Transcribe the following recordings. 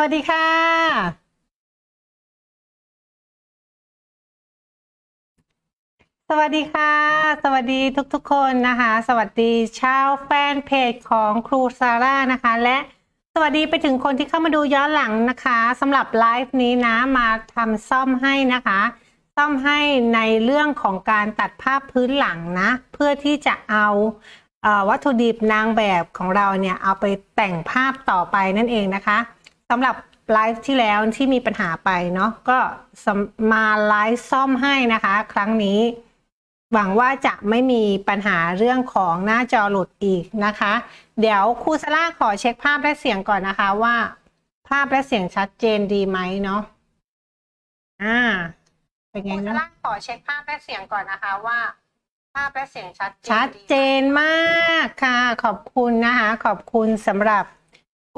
วัสดีค่ะสวัสดีค่ะ สวัสดีทุกๆคนนะคะ สวัสดีชาวแฟนเพจของครูซาร่านะคะ และสวัสดีไปถึงคนที่เข้ามาดูย้อนหลังนะคะสำหรับไลฟ์นี้นะมาทำซ่อมให้นะคะ ซ่อมให้ในเรื่องของการตัดภาพพื้นหลังนะ เพื่อที่จะเอาวัตถุดิบนางแบบของเราเนี่ย เอาไปแต่งภาพต่อไปนั่นเองนะคะ สำหรับไลฟ์ที่แล้วที่มีปัญหาไปเนาะก็สำมาไลฟ์ซ่อมให้นะคะ ครั้งนี้ หวังว่าจะไม่มีปัญหาเรื่องของหน้าจอหลุดอีกนะคะ เดี๋ยวครูซาร่าขอเช็คภาพและเสียงก่อนนะคะว่า ภาพและเสียงชัดเจนดีไหมเนาะอ่าเป็นไงนะขอเช็คภาพและเสียงก่อนนะคะว่า ภาพและเสียงชัดชัดเจนมากค่ะ ขอบคุณนะคะ ขอบคุณสำหรับ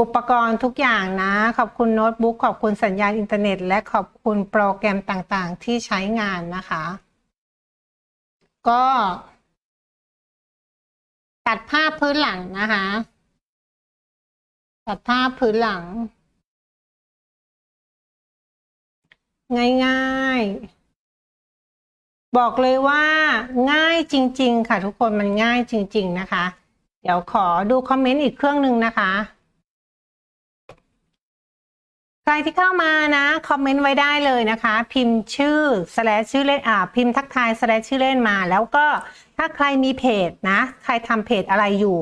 อุปกรณ์ทุกอย่างนะ ขอบคุณโน้ตบุ๊กขอบคุณสัญญาณอินเทอร์เน็ต และขอบคุณโปรแกรมต่างๆ ที่ใช้งานนะคะ ก็ ตัดภาพพื้นหลังนะคะ ตัดภาพพื้นหลัง ง่ายๆ บอกเลยว่า ง่ายจริง ๆ ค่ะ ทุกคนมันง่ายจริง ๆ นะคะ เดี๋ยวขอดูคอมเมนต์อีกเครื่องหนึ่งนะคะ ใครที่เข้ามานะคอมเมนต์ไว้ได้เลยนะคะ พิมพ์ชื่อ slash ชื่อเล่นอ่าพิมพ์ทักทาย slash ชื่อเล่นมา แล้วก็ถ้าใครมีเพจนะ ใครทำเพจอะไรอยู่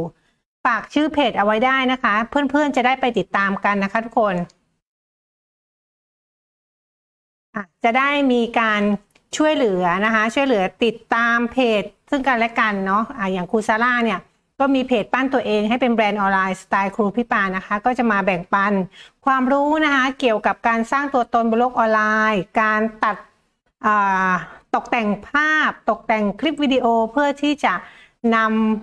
ฝากชื่อเพจเอาไว้ได้นะคะ เพื่อนๆจะได้ไปติดตามกันนะคะทุกคนอะจะได้มีการช่วยเหลือนะคะ ช่วยเหลือติดตามเพจซึ่งกันและกันเนาะอะอย่างครูซาร่าเนี่ย ก็มีเพจปั้นตัวเองให้เป็นแบรนด์ออนไลน์สไตล์ครูพี่ปานะคะ ก็จะมาแบ่งปันความรู้นะคะเกี่ยวกับการสร้างตัวตนบนโลกออนไลน์ การตัดตกแต่งภาพ ตกแต่งคลิปวิดีโอเพื่อที่จะน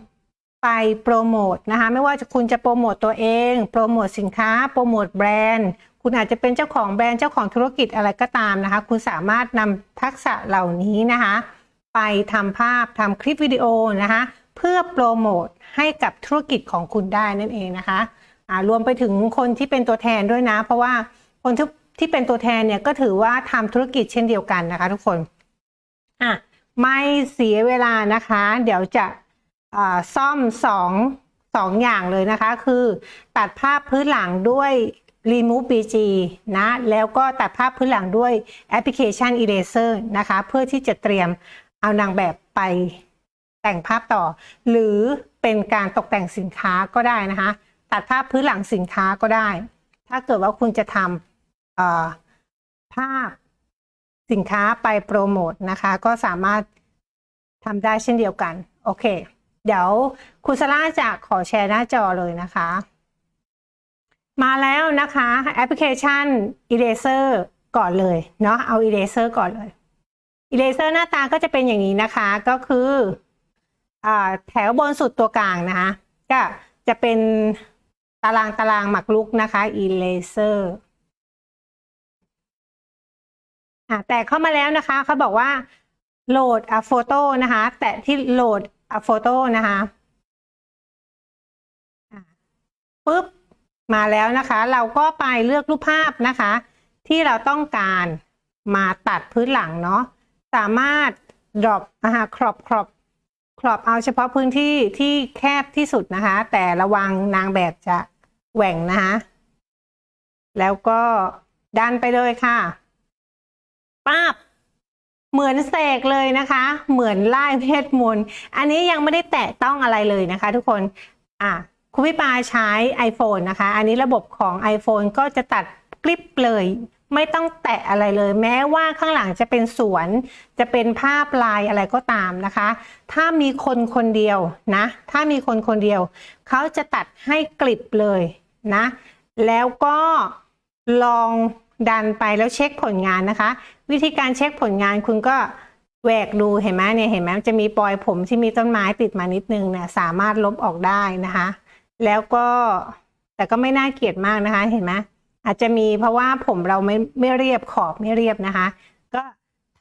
ำไปโปรโมทนะคะไม่ว่าจะคุณจะโปรโมทตัวเอง โปรโมทสินค้า โปรโมทแบรนด์ คุณอาจจะเป็นเจ้าของแบรนด์เจ้าของธุรกิจอะไรก็ตามนะคะ คุณสามารถนำทักษะเหล่านี้นะคะ ไปทำภาพทำคลิปวิดีโอนะคะ เพื่อโปรโมทให้กับธุรกิจของคุณได้นั่นเองนะคะรวมไปถึงคนที่เป็นตัวแทนด้วยนะ เพราะว่าคนที่ที่เป็นตัวแทนเนี่ยก็ถือว่าทำธุรกิจเช่นเดียวกันนะคะ ทุกคนอะไม่เสียเวลานะคะ เดี๋ยวจะซ่อมสองสองอย่างเลยนะคะ คือตัดภาพพื้นหลังด้วย Remove BG นะ แล้วก็ตัดภาพพื้นหลังด้วยแอปพลิเคชัน Eraser นะคะ เพื่อที่จะเตรียมเอานางแบบไป แต่งภาพต่อ หรือเป็นการตกแต่งสินค้าก็ได้นะคะ ตัดภาพพื้นหลังสินค้าก็ได้ ถ้าเกิดว่าคุณจะทำภาพสินค้าไปโปรโมทนะคะ ก็สามารถทำได้เช่นเดียวกัน โอเค เดี๋ยวคุณซาร่าจะขอแชร์หน้าจอเลยนะคะ มาแล้วนะคะแอปพลิเคชัน Eraser ก่อนเลยเนาะเอา Eraser ก่อนเลย Eraser หน้าตาก็จะเป็นอย่างนี้นะคะก็คือ แถวบนสุดตัวกลางนะคะก็จะเป็นตารางตารางหมักลุกนะคะ Eraser อะแต่เข้ามาแล้วนะคะเขาบอกว่าโหลด a photo นะคะ แตะที่โหลด a photo นะคะปุ๊บมาแล้วนะคะ เราก็ไปเลือกรูปภาพนะคะ ที่เราต้องการมาตัดพื้นหลังเนาะสามารถ drop นะคะครอบครอบ ครอบเอาเฉพาะพื้นที่ที่แคบที่สุดนะคะ แต่ระวังนางแบบจะแหว่งนะคะแล้วก็ดันไปเลยค่ะป้าบเหมือนเสกเลยนะคะ เหมือนไล่เพชรมนต์อันนี้ยังไม่ได้แตะต้องอะไรเลยนะคะ ทุกคนอะคุณพี่ปาใช้ iPhone นะคะ อันนี้ระบบของ iPhone ก็จะตัดคลิปเลย ไม่ต้องแตะอะไรเลย แม้ว่าข้างหลังจะเป็นสวน จะเป็นภาพลายอะไรก็ตามนะคะ ถ้ามีคนคนเดียวนะ ถ้ามีคนคนเดียว เขาจะตัดให้กลิบเลยนะ แล้วก็ลองดันไปแล้วเช็คผลงานนะคะ วิธีการเช็คผลงานคุณก็แหวกดูเห็นไหมเนี่ยเห็นไหมจะมีปลอยผมที่มีต้นไม้ติดมานิดนึงเนี่ยสามารถลบออกได้นะคะ แล้วก็แต่ก็ไม่น่าเกลียดมากนะคะเห็นไหม อาจจะมีเพราะว่าผมเราไม่ไม่เรียบขอบไม่เรียบนะคะ ก็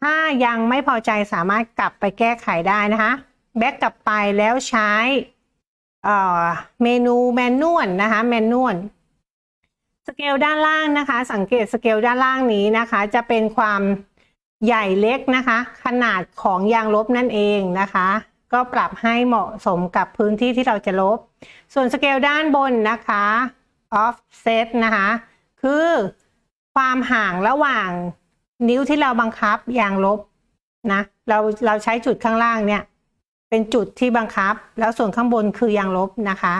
ถ้ายังไม่พอใจสามารถกลับไปแก้ไขได้นะคะแบ็กกลับไปแล้วใช้เมนูแมนนวลนะคะแมนนวลสเกลด้านล่างนะคะ สังเกตสเกลด้านล่างนี้นะคะ จะเป็นความใหญ่เล็กนะคะ ขนาดของยางลบนั่นเองนะคะ ก็ปรับให้เหมาะสมกับพื้นที่ที่เราจะลบ ส่วนสเกลด้านบนนะคะ offset นะคะ คือความห่างระหว่างนิ้วที่เราบังคับยางลบนะเราเราใช้จุดข้างล่างเนี่ย เป็นจุดที่บังคับ แล้วส่วนข้างบนคือยางลบนะคะ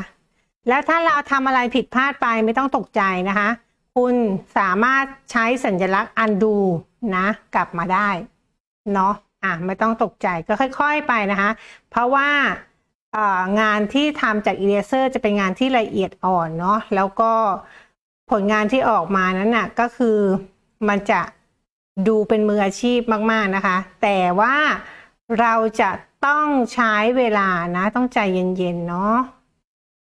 แล้วถ้าเราทำอะไรผิดพลาดไปไม่ต้องตกใจนะคะ คุณสามารถใช้สัญลักษณ์ undo นะ กลับมาได้เนาะอะไม่ต้องตกใจก็ค่อย ๆไปนะคะ เพราะว่างานที่ทำจาก eraser จะเป็นงานที่ละเอียดอ่อนเนาะแล้วก็ ผลงานที่ออกมานั้นน่ะก็คือมันจะดูเป็นมืออาชีพมาก ๆนะคะ แต่ว่าเราจะต้องใช้เวลานะ ต้องใจเย็นๆเนาะ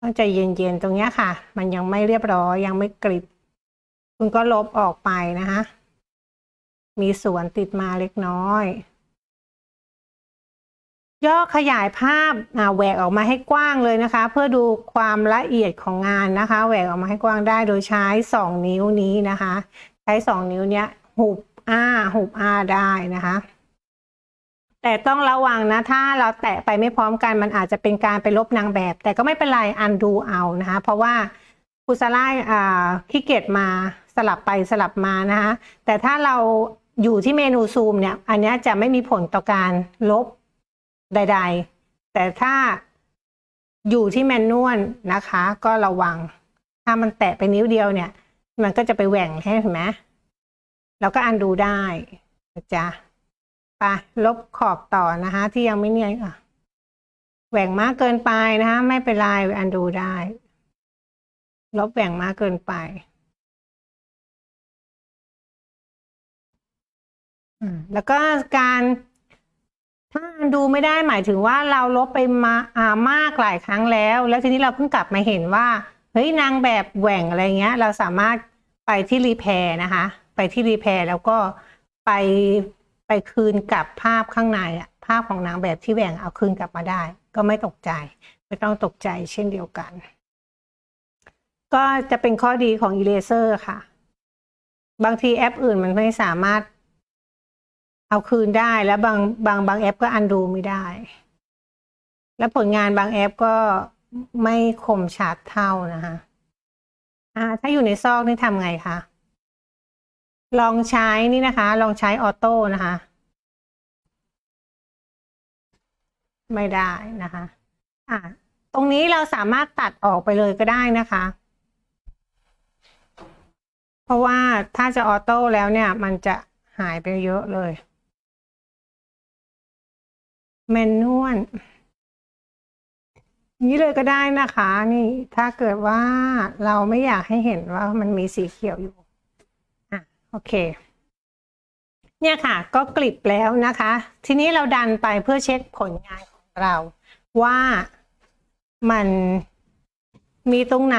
ต้องใจเย็นๆตรงเนี้ยค่ะ มันยังไม่เรียบร้อยยังไม่กริบ คุณก็ลบออกไปนะคะ มีส่วนติดมาเล็กน้อย ย่อขยายภาพแหวกออกมาให้กว้างเลยนะคะ เพื่อดูความละเอียดของงานนะคะ แหวกออกมาให้กว้างได้โดยใช้สองนิ้วนี้นะคะ ใช้สองนิ้วเนี้ยหุบอ้าหุบอ้าได้นะคะ แต่ต้องระวังนะ ถ้าเราแตะไปไม่พร้อมกันมันอาจจะเป็นการไปลบนางแบบ แต่ก็ไม่เป็นไรอันดูเอานะคะ เพราะว่าคุซาร่าอ่าขี้เกียจมาสลับไปสลับมานะคะ แต่ถ้าเราอยู่ที่เมนูซูมเนี่ย อันนี้จะไม่มีผลต่อการลบ ใด ๆ แต่ถ้าอยู่ที่แมนนวลนะคะ ก็ระวัง ถ้ามันแตะไปนิ้วเดียวเนี่ย มันก็จะไปแหว่งให้เห็นไหมแล้วก็อันดูได้นะจ๊ะไปลบขอบต่อนะคะ ที่ยังไม่เนียนอะแหว่งมากเกินไปนะคะ ไม่เป็นไรอันดูได้ ลบแหว่งมากเกินไปแล้วก็การ ถ้าอันดูไม่ได้หมายถึงว่าเราลบไปมาอามากหลายครั้งแล้ว แล้วทีนี้เราเพิ่งกลับมาเห็นว่าเฮ้ยนางแบบแหว่งอะไรเงี้ย เราสามารถไปที่รีแพร์นะคะ ไปที่รีแพร์แล้วก็ไปไปคืนกับภาพข้างในอะภาพของนางแบบที่แหว่งเอาคืนกลับมาได้ ก็ไม่ตกใจ ไม่ต้องตกใจเช่นเดียวกัน ก็จะเป็นข้อดีของ Eraser ค่ะ บางทีแอปอื่นมันไม่สามารถ เอาคืนได้แล้วบางบางบางแอปก็อันดูไม่ได้ แล้วผลงานบางแอปก็ไม่คมชัดเท่านะคะอ่าถ้าอยู่ในซอกนี่ทำไงคะลองใช้นี่นะคะ ลองใช้ออโต้นะคะ ไม่ได้นะคะอ่าตรงนี้เราสามารถตัดออกไปเลยก็ได้นะคะ เพราะว่าถ้าจะออโต้แล้วเนี่ย มันจะหายไปเยอะเลย แมนนวลนี้เลยก็ได้นะคะ นี่ถ้าเกิดว่าเราไม่อยากให้เห็นว่ามันมีสีเขียวอยู่อะโอเค เนี่ยค่ะ ก็กลิบแล้วนะคะ ทีนี้เราดันไปเพื่อเช็คผลงานของเรา ว่ามันมีตรงไหน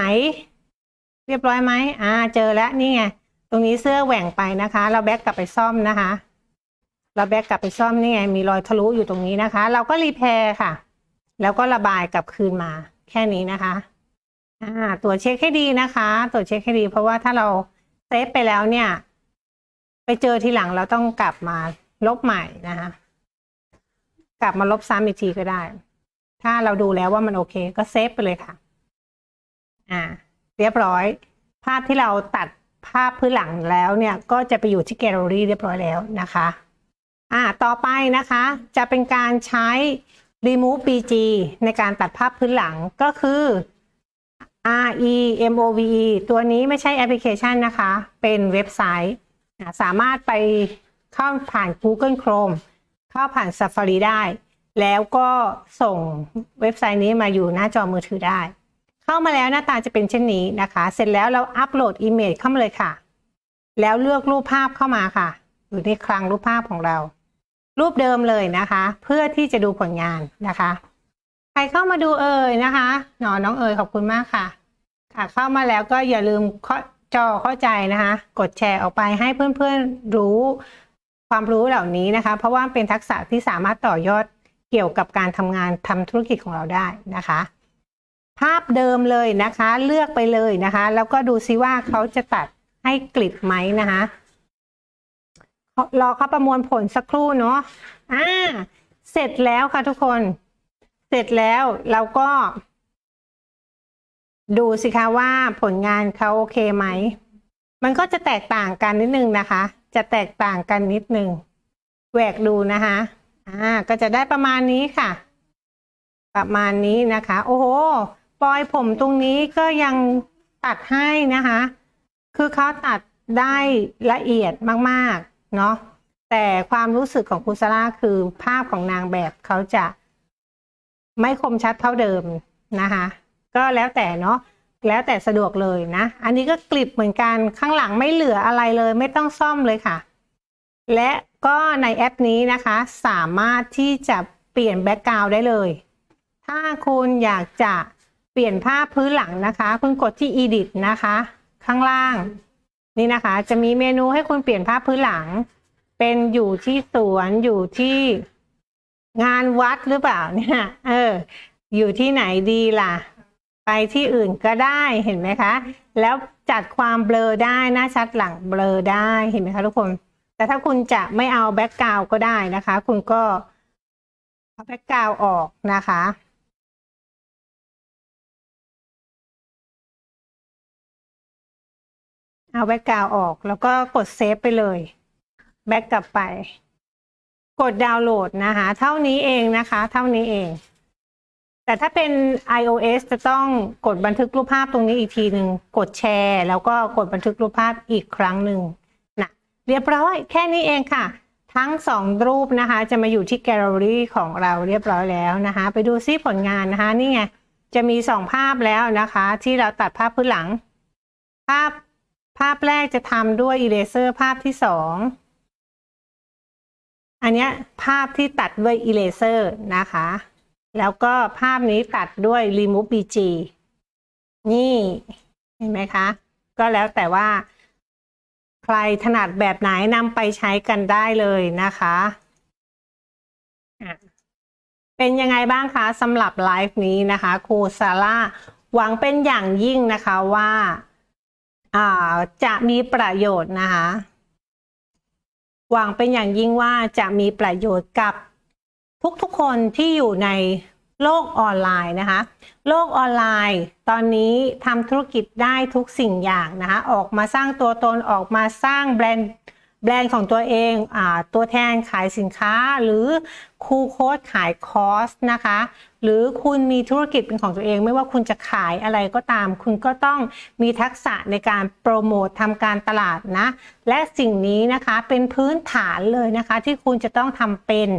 เรียบร้อยไหมอ่า เจอแล้วนี่ไง ตรงนี้เสื้อแหว่งไปนะคะ เราแบ็กกลับไปซ่อมนะคะ เราแบ็กกลับไปซ่อมนี่ไง มีรอยทะลุอยู่ตรงนี้นะคะ เราก็รีแพร์ค่ะ แล้วก็ระบายกลับคืนมา แค่นี้นะคะอ่าตรวเช็คให้ดีนะคะตรวเช็คให้ดี เพราะว่าถ้าเราเซฟไปแล้วเนี่ย ไปเจอทีหลังเราต้องกลับมาลบใหม่นะคะ กลับมาลบซ้ำอีกทีก็ได้ ถ้าเราดูแล้วว่ามันโอเค ก็เซฟไปเลยค่ะ อ่า เรียบร้อย ภาพที่เราตัดภาพพื้นหลังแล้วเนี่ย ก็จะไปอยู่ที่แกลเลอรี่เรียบร้อยแล้วนะคะ อ่าต่อไปนะคะจะเป็นการใช้ remove bg ในการตัดภาพพื้นหลังก็คือ REMOVE ตัวนี้ไม่ใช่แอปพลิเคชันนะคะ เป็นเว็บไซต์สามารถไปเข้าผ่าน Google Chrome เข้าผ่าน Safari ได้ แล้วก็ส่งเว็บไซต์นี้มาอยู่หน้าจอมือถือได้ เข้ามาแล้วหน้าตาจะเป็นเช่นนี้นะคะ เสร็จแล้วเราอัปโหลดอิมเมจเข้ามาเลยค่ะ แล้วเลือกรูปภาพเข้ามาค่ะ อยู่ในคลังรูปภาพของเรา รูปเดิมเลยนะคะ เพื่อที่จะดูผลงานนะคะ ใครเข้ามาดูเอ่ยนะคะหนอน้องเอ่ยขอบคุณมากค่ะ ค่ะ เข้ามาแล้วก็อย่าลืมเข้าจอเข้าใจนะคะ กดแชร์ออกไปให้เพื่อนๆรู้ความรู้เหล่านี้นะคะ เพราะว่าเป็นทักษะที่สามารถต่อยอดเกี่ยวกับการทำงานทำธุรกิจของเราได้นะคะ ภาพเดิมเลยนะคะ เลือกไปเลยนะคะ แล้วก็ดูซิว่าเขาจะตัดให้กลิบไหมนะคะ รอเขาประมวลผลสักครู่เนาะอ่า เสร็จแล้วค่ะทุกคน เสร็จแล้วเราก็ ดูสิคะว่าผลงานเขาโอเคไหม มันก็จะแตกต่างกันนิดนึงนะคะ จะแตกต่างกันนิดนึงแหวกดูนะคะอ่า ก็จะได้ประมาณนี้ค่ะ ประมาณนี้นะคะ โอ้โหปลอยผมตรงนี้ก็ยังตัดให้นะคะ คือเขาตัดได้ละเอียดมากๆ เนาะแต่ความรู้สึกของคุณซาร่าคือภาพของนางแบบเขาจะไม่คมชัดเท่าเดิมนะคะ ก็แล้วแต่เนาะแล้วแต่สะดวกเลยนะ อันนี้ก็กลิบเหมือนกันข้างหลังไม่เหลืออะไรเลย ไม่ต้องซ่อมเลยค่ะ และก็ในแอปนี้นะคะ สามารถที่จะเปลี่ยนแบ็กกราวด์ได้เลย ถ้าคุณอยากจะเปลี่ยนภาพพื้นหลังนะคะ คุณกดที่ edit นะคะ ข้างล่าง นี่นะคะ จะมีเมนูให้คุณเปลี่ยนภาพพื้นหลัง เป็นอยู่ที่สวนอยู่ที่งานวัดหรือเปล่าเนี่ย เออ อยู่ที่ไหนดีล่ะ ไปที่อื่นก็ได้เห็นไหมคะ แล้วจัดความเบลอได้หน้าชัดหลังเบลอได้เห็นไหมคะทุกคน แต่ถ้าคุณจะไม่เอาแบ็กกราวก็ได้นะคะ คุณก็เอาแบ็กกราวออกนะคะ เอาแบ็กกราวออก แล้วก็กดเซฟไปเลยแบ็กกลับไป กดดาวน์โหลดนะคะ เท่านี้เองนะคะ เท่านี้เอง แต่ถ้าเป็น iOS จะต้องกดบันทึกรูปภาพตรงนี้อีกทีหนึ่งกดแชร์ แล้วก็กดบันทึกรูปภาพอีกครั้งหนึ่งนะเรียบร้อยแค่นี้เองค่ะ ทั้งสองรูปนะคะ จะมาอยู่ที่แกลเลอรี่ของเราเรียบร้อยแล้วนะคะ ไปดูซิผลงานนะคะ นี่ไงจะมีสองภาพแล้วนะคะ ที่เราตัดภาพพื้นหลัง ภาพ ภาพแรกจะทำด้วยอีเลเซอร์ภาพที่สองอันนี้ภาพที่ตัดด้วยอีเลเซอร์นะคะ แล้วก็ภาพนี้ตัดด้วย remove bg นี่เห็นไหมคะ ก็แล้วแต่ว่า ใครถนัดแบบไหนนำไปใช้กันได้เลยนะคะะเป็นยังไงบ้างคะสำหรับไลฟ์นี้นะคะ ครูซาร่าหวังเป็นอย่างยิ่งนะคะว่า จะมีประโยชน์นะคะ หวังเป็นอย่างยิ่งว่าจะมีประโยชน์กับทุกๆคนที่อยู่ในโลกออนไลน์นะคะ โลกออนไลน์ ตอนนี้ทำธุรกิจได้ทุกสิ่งอย่างนะคะ ออกมาสร้างตัวตนออกมาสร้างแบรนด์ แบรนด์ของตัวเองอตัวแทนขายสินค้าหรือครูโค้ดขายคอร์สนะคะ หรือคุณมีธุรกิจเป็นของตัวเอง ไม่ว่าคุณจะขายอะไรก็ตาม คุณก็ต้องมีทักษะในการโปรโมททำการตลาดนะ และสิ่งนี้นะคะเป็นพื้นฐานเลยนะคะ ที่คุณจะต้องทำเป็น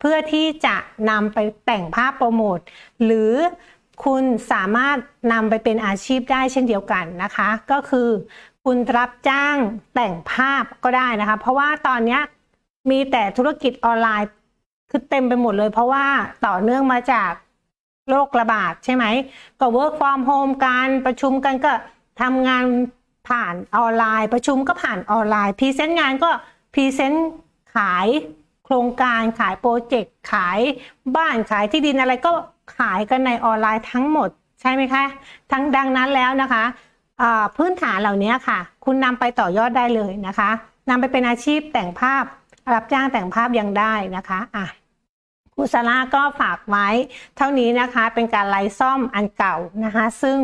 เพื่อที่จะนำไปแต่งภาพโปรโมทหรือคุณสามารถนำไปเป็นอาชีพได้เช่นเดียวกันนะคะ ก็คือ คุณรับจ้างแต่งภาพก็ได้นะคะ เพราะว่าตอนนี้มีแต่ธุรกิจออนไลน์คือเต็มไปหมดเลย เพราะว่าต่อเนื่องมาจากโรคระบาดใช่ไหม ก็ work from home การประชุมกันก็ทำงานผ่านออนไลน์ ประชุมก็ผ่านออนไลน์พรีเซนต์งานก็พรีเซนต์ขายโครงการขายโปรเจกต์ขายบ้านขายที่ดินอะไรก็ขายกันในออนไลน์ทั้งหมดใช่ไหมคะ ทั้งดังนั้นแล้วนะคะ พื้นฐานเหล่านี้ค่ะ คุณนำไปต่อยอดได้เลยนะคะนำไปเป็นอาชีพแต่งภาพรับจ้างแต่งภาพยังได้นะคะอะครูซาร่าก็ฝากไว้ เท่านี้นะคะเป็นการไล่ซ่อมอันเก่านะคะ ซึ่ง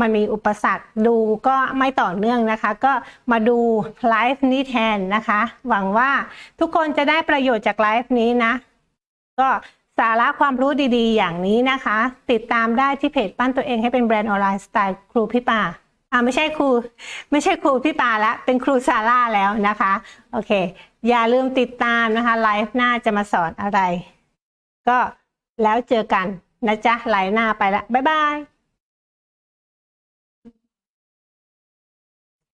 มันมีอุปสรรคดูก็ไม่ต่อเนื่องนะคะ ก็มาดูไลฟ์นี้แทนนะคะ หวังว่าทุกคนจะได้ประโยชน์จากไลฟ์นี้นะ ก็สาระความรู้ดีๆ อย่างนี้นะคะ ติดตามได้ที่เพจปั้นตัวเองให้เป็นแบรนด์ออนไลน์สไตล์ครูพี่ป่า อ่าไม่ใช่ครู ไม่ใช่ครูพี่ปาละเป็นครูซาร่าแล้วนะคะ โอเค อย่าลืมติดตามนะคะไลฟ์หน้าจะมาสอนอะไร ก็แล้วเจอกันนะจ๊ะไลฟ์หน้าไปละบ๊ายบาย